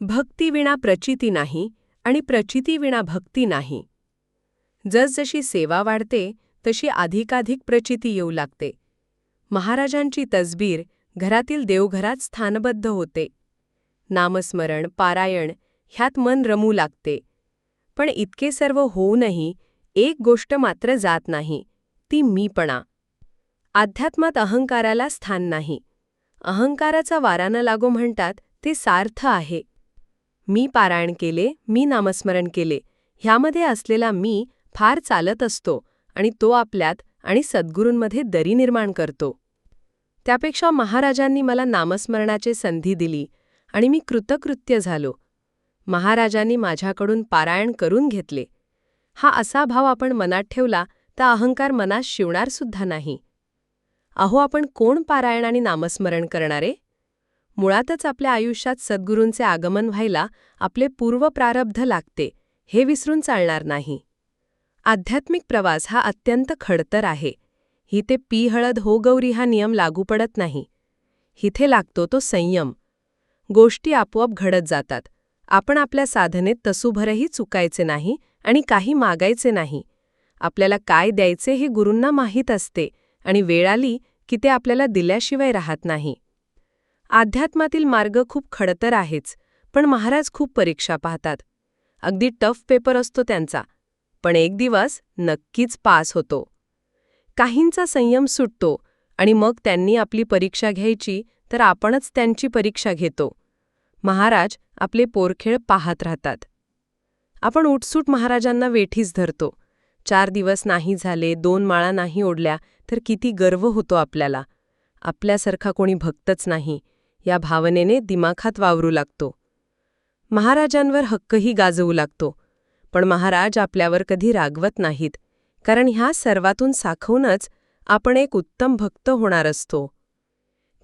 भक्तीविना प्रचिती नाही आणि प्रचितीविना भक्ती नाही. जसजशी सेवा वाढते तशी अधिकाधिक प्रचिती येऊ लागते. महाराजांची तसबीर घरातील देवघरात स्थानबद्ध होते. नामस्मरण पारायण ह्यात मन रमू लागते. पण इतके सर्व होऊनही एक गोष्ट मात्र जात नाही ती मीपणा. अध्यात्मात अहंकाराला स्थान नाही. अहंकाराचा वारा न लागो म्हणतात ते सार्थ आहे. मी पारायण केले मी नामस्मरण केले ह्यामध्ये असलेला मी फार चालत असतो आणि तो आपल्यात आणि सद्गुरूंमध्ये दरी निर्माण करतो. त्यापेक्षा महाराजांनी मला नामस्मरणाची संधी दिली आणि मी कृतकृत्य झालो. महाराजांनी माझ्याकडून पारायण करून घेतले. हा असा भाव आपण मनात ठेवला तर अहंकार मनात शिवणारसुद्धा नाही. अहो आपण कोण पारायण आणि नामस्मरण करणारे? मुळातच आपल्या आयुष्यात सद्गुरूंचे आगमन व्हायला आपले पूर्वप्रारब्ध लागते हे विसरून चालणार नाही. आध्यात्मिक प्रवास हा अत्यंत खडतर आहे. हिते पी हळद हो गौरी हा नियम लागू पडत नाही. हिथे लागतो तो संयम. गोष्टी आपोआप घडत जातात. आपण आपल्या साधनेत तसूभरही चुकायचे नाही आणि काही मागायचे नाही. आपल्याला काय द्यायचे हे गुरूंना माहीत असते आणि वेळ आली की ते आपल्याला दिल्याशिवाय राहत नाही. अध्यात्मातील मार्ग खूप खडतर आहेच पण महाराज खूप परीक्षा पाहतात. अगदी टफ पेपर असतो त्यांचा पण एक दिवस नक्कीच पास होतो. काहींचा संयम सुटतो आणि मग त्यांनी आपली परीक्षा घ्यायची तर आपणच त्यांची परीक्षा घेतो. महाराज आपले पोरखेळ पाहत राहतात. आपण उठसूट महाराजांना वेठीच धरतो. चार दिवस नाही झाले दोन माळा नाही ओढल्या तर किती गर्व होतो आपल्याला. आपल्यासारखा कोणी भक्तच नाही. या भावनेने दिमाखात वावरू लागतो. महाराजांवर हक्कही गाजवू लागतो. पण महाराज आपल्यावर कधी रागवत नाहीत कारण ह्या सर्वातून साखवूनच आपण एक उत्तम भक्त होणार असतो.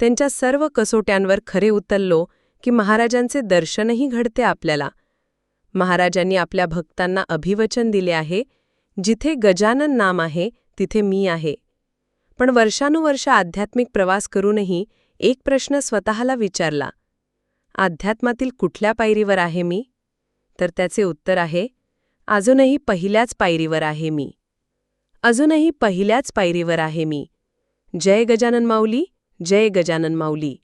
त्यांच्या सर्व कसोट्यांवर खरे उतरलो की महाराजांचे दर्शनही घडते आपल्याला. महाराजांनी आपल्या भक्तांना अभिवचन दिले आहे जिथे गजानन नाम आहे तिथे मी आहे. पण वर्षानुवर्ष आध्यात्मिक प्रवास करूनही एक प्रश्न स्वतःला विचारला अध्यात्मातील कुठल्या पायरीवर आहे मी? तर त्याचे उत्तर आहे अजूनही पहिल्याच पायरीवर आहे मी. अजूनही पहिल्याच पायरीवर आहे मी. जय गजानन माऊली जय गजानन माऊली.